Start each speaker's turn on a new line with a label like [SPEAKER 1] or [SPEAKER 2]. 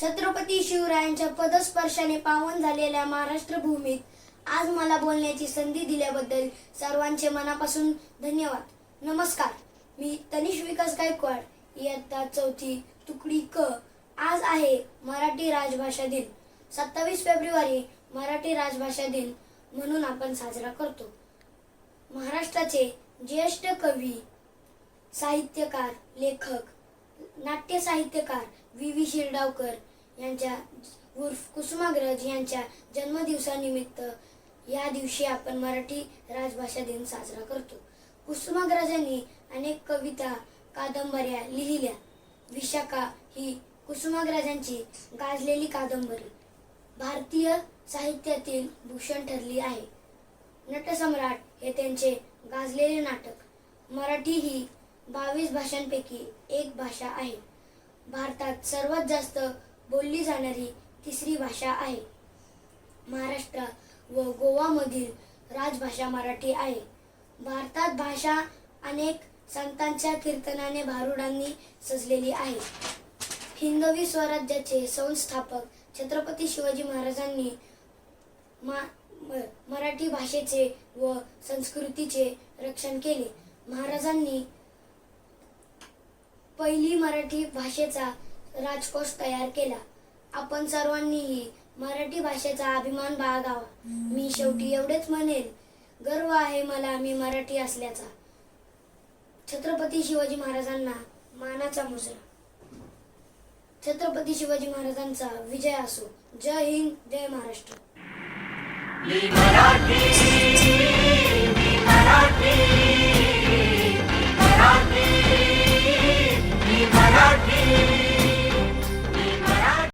[SPEAKER 1] छत्रपती शिवरायांच्या पदस्पर्शाने पावन झालेल्या महाराष्ट्र भूमीत आज मला बोलण्याची संधी दिल्याबद्दल सर्वांचे मनापासून धन्यवाद. नमस्कार. मी तनिष विकास गायकवाड. इयत्ता चौथी तुकडी क. आज आहे मराठी राजभाषा दिन. सत्तावीस फेब्रुवारी मराठी राजभाषा दिन म्हणून आपण साजरा करतो. महाराष्ट्राचे ज्येष्ठ कवी साहित्यकार लेखक नाट्य साहित्यकार व्ही. व्ही. शिरडावकर यांच्या उर्फ कुसुमाग्रज यांच्या जन्मदिवसानिमित्त या दिवशी आपण मराठी राजभाषा दिन साजरा करतो. कुसुमाग्रजांनी अनेक कविता कादंबऱ्या लिहिल्या. विशाखा ही कुसुमाग्रजांची गाजलेली कादंबरी. भारतीय साहित्यातील भूषण ठरली आहे. नटसम्राट हे त्यांचे गाजलेले नाटक. मराठी ही बावीस भाषांपैकी एक भाषा आहे. भारतात सर्वात जास्त बोलली जाणारी तिसरी भाषा आहे. महाराष्ट्र व गोवामधील राजभाषा मराठी आहे. भारतात भाषा अनेक संतांच्या कीर्तनाने भारुडांनी सजलेली आहे. हिंदवी स्वराज्याचे संस्थापक छत्रपती शिवाजी महाराजांनी मा म- मराठी भाषेचे व संस्कृतीचे रक्षण केले. महाराजांनी पहिली मराठी भाषेचा राजकोष तयार केला. आपण सर्वांनीही मराठी भाषेचा अभिमान बाळगावा. मी शेवटी एवढेच म्हणेल गर्व आहे मला मी मराठी असल्याचा. छत्रपती शिवाजी महाराजांना मानाचा मुजरा. छत्रपती शिवाजी महाराजांचा विजय असो. जय हिंद जय महाराष्ट्र.
[SPEAKER 2] मराठी.